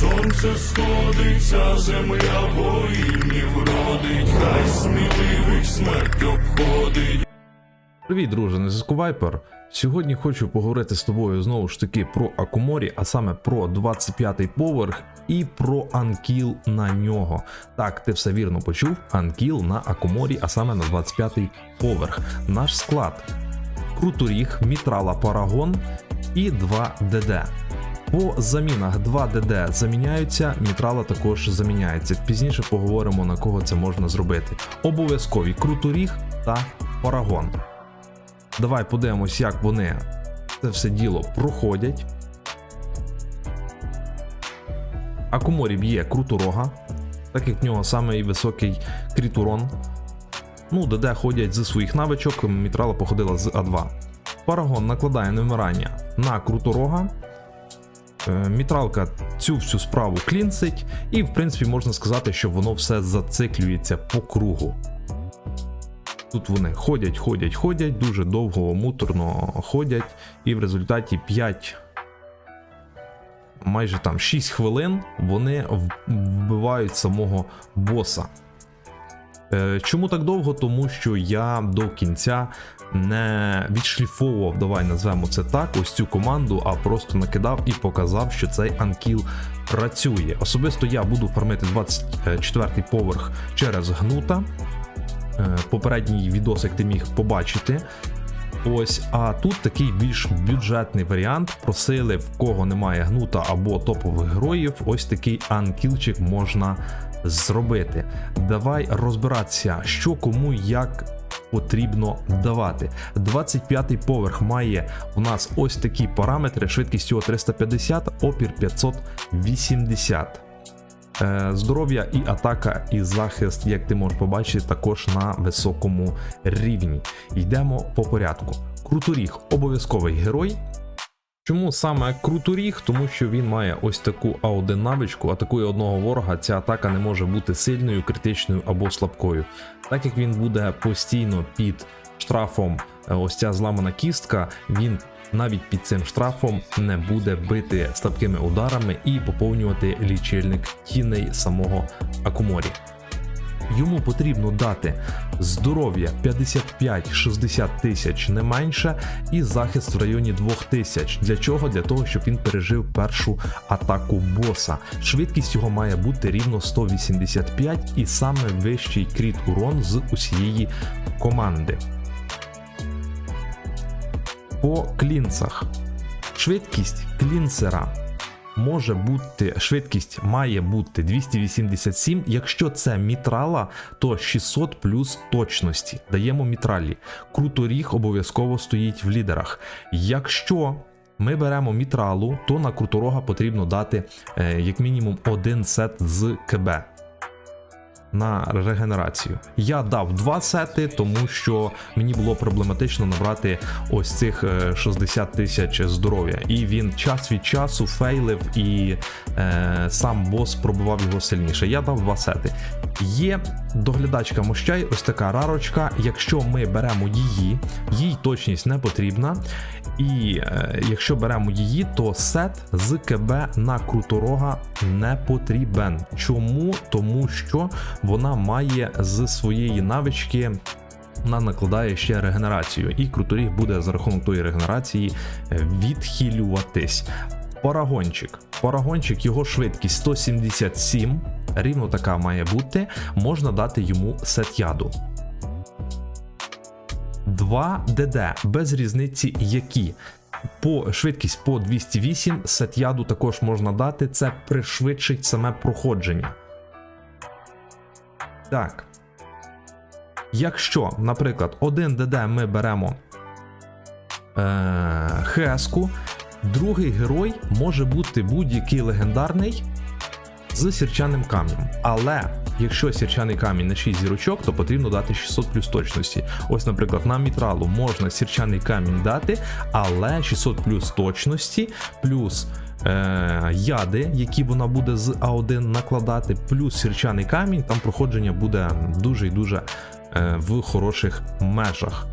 сонце сходиться, земля воїнів родить, хай сміливих смерть обходить. Привіт, друже, зв'язку Viper. Сьогодні хочу поговорити з тобою знову ж таки про Акуморі, а саме про 25-й поверх і про анкіл на нього. Так, ти все вірно почув. Анкіл на Акуморі, а саме на 25-й поверх. Наш склад. Круторіг, Мітрала Парагон і 2 ДД. По замінах 2 ДД заміняються, Мітрала також заміняється. Пізніше поговоримо на кого це можна зробити. Обов'язкові Круторіг та Парагон. Давай подивимось, як вони це все діло проходять. Акуморі б'є Круторога, так як в нього самий високий крітурон. Ну, ДД ходять зі своїх навичок, Мітрала походила з А2. Парагон накладає невмирання на Круторога. Е, Мітралка цю всю справу клінцить, і в принципі можна сказати, що воно все зациклюється по кругу. Тут вони ходять, ходять, ходять, дуже довго, муторно ходять, і в результаті 5, майже там 6 хвилин вони вбивають самого боса. Е, Чому так довго? Тому що я до кінця не відшліфовував, давай назвемо це так, ось цю команду, а просто накидав і показав, що цей анкіл працює. Особисто я буду фармити 24-й поверх через гнута. Е, Попередній відосик ти міг побачити. Ось, а тут такий більш бюджетний варіант. Просили, в кого немає гнута або топових героїв, ось такий анкілчик можна зробити. Давай розбиратися, що кому як потрібно давати. 25-й поверх має у нас ось такі параметри: швидкість його 350, опір 580. Е, Здоров'я і атака, і захист, як ти можеш побачити, також на високому рівні. Йдемо по порядку. Круторіг обов'язковий герой. Чому саме Круторіг? Тому що він має ось таку А1 навичку, атакує одного ворога. Ця атака не може бути сильною, критичною або слабкою. Так як він буде постійно під штрафом, е, ось ця зламана кістка, він навіть під цим штрафом не буде бити слабкими ударами і поповнювати лічильник тіней самого Акуморі. Йому потрібно дати здоров'я 55-60 тисяч не менше, і захист в районі 2000. Для чого? Для того, щоб він пережив першу атаку боса. Швидкість його має бути рівно 185 і саме вищий кріт урон з усієї команди. По клінцах. Швидкість клінцера може бути, швидкість має бути 287. Якщо це мітрала, то 600 плюс точності. Даємо мітралі. Круторіг обов'язково стоїть в лідерах. Якщо ми беремо мітралу, то на круторога потрібно дати е, як мінімум один сет з КБ на регенерацію. Я дав два сети, тому що мені було проблематично набрати ось цих е, 60 тисяч здоров'я. І він час від часу фейлив, і е, сам бос пробивав його сильніше. Я дав два сети. Є доглядачка мощай, ось така рарочка. Якщо ми беремо її, їй точність не потрібна. І е, якщо беремо її, то сет з КБ на круторога не потрібен. Чому? Тому що вона має з своєї навички. Вона накладає ще регенерацію, і круторіг буде за рахунок тої регенерації відхилюватись. Парагончик. Парагончик, його швидкість 177, рівно така має бути. Можна дати йому сет яду. 2 ДД без різниці які. По швидкість по 208 сет яду також можна дати. Це пришвидшить саме проходження. Так. Якщо, наприклад, один ДД ми беремо е, хеску, другий герой може бути будь-який легендарний з сірчаним камнем. Але якщо сірчаний камінь на 6 зірочок, то потрібно дати 600 плюс точності. Ось, наприклад, на мітралу можна сірчаний камінь дати, але 600 плюс точності, плюс. Е, яди, які вона буде з А1 накладати, плюс сірчаний камінь, там проходження буде дуже і дуже е, в хороших межах.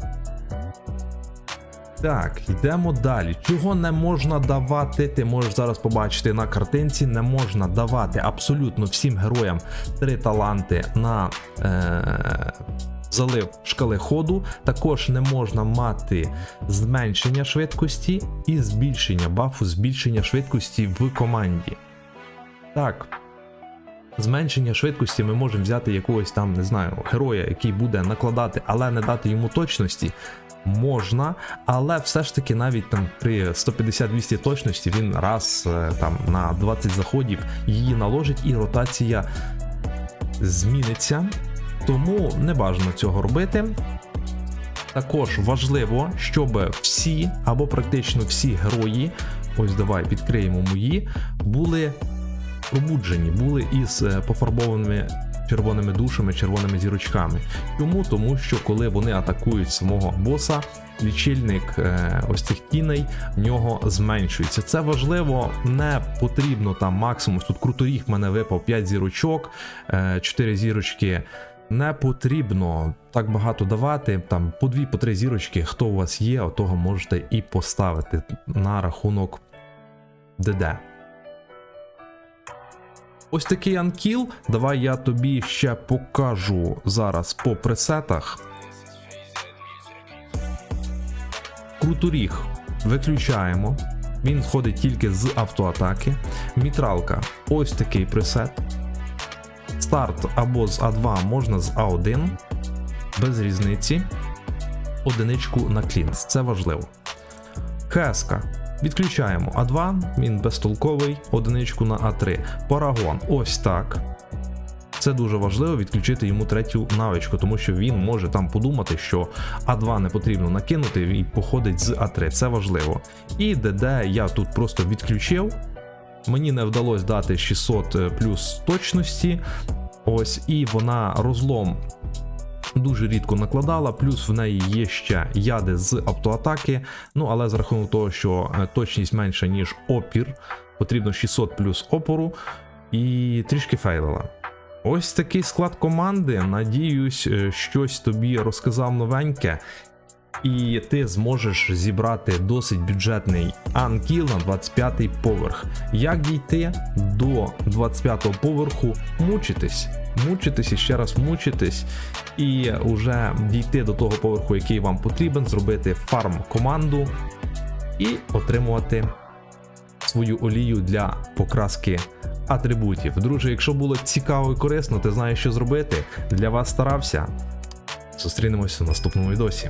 Так, йдемо далі. Чого не можна давати? Ти можеш зараз побачити на картинці. Не можна давати абсолютно всім героям три таланти на е- залив шкали ходу. Також не можна мати зменшення швидкості і збільшення бафу, збільшення швидкості в команді. Так. Зменшення швидкості ми можемо взяти якогось там, не знаю, героя, який буде накладати, але не дати йому точності. Можна, але все ж таки навіть там при 150-200 точності він раз е, там на 20 заходів її наложить і ротація зміниться. Тому не бажано цього робити. Також важливо, щоб всі або практично всі герої, ось давай відкриємо мої, були пробуджені, були із е, пофарбованими червоними душами, червоними зірочками. Чому? Тому що коли вони атакують самого боса, лічильник е, ось цих тіней в нього зменшується. Це важливо, не потрібно там максимум. Тут круторіг в мене випав 5 зірочок, е, 4 зірочки. Не потрібно так багато давати. Там по дві, по три зірочки, хто у вас є, того можете і поставити на рахунок ДД. Ось такий анкіл. Давай я тобі ще покажу зараз по пресетах. Круторіг виключаємо. Він входить тільки з автоатаки. Мітралка ось такий пресет. Старт або з А2 можна з А1. Без різниці. Одиничку на клінс. Це важливо. Хеска. Відключаємо А2, він безтолковий, одиничку на А3. Парагон ось так. Це дуже важливо відключити йому третю навичку, тому що він може там подумати, що А2 не потрібно накинути і походить з А3. Це важливо. І ДД я тут просто відключив. Мені не вдалося дати 600 плюс точності. Ось, і вона розлом дуже рідко накладала, плюс в неї є ще яди з автоатаки. Ну але за рахунок того, що е, точність менша, ніж опір, потрібно 600 плюс опору, і трішки фейлила. Ось такий склад команди. Надіюсь, е, щось тобі розказав новеньке. І ти зможеш зібрати досить бюджетний анкіл на 25 поверх. Як дійти до 25 поверху? Мучитись, мучитись і ще раз мучитись, і вже дійти до того поверху, який вам потрібен, зробити фарм команду і отримувати свою олію для покраски атрибутів. Друже, якщо було цікаво і корисно, ти знаєш, що зробити. Для вас старався. Зустрінемося в наступному відосі.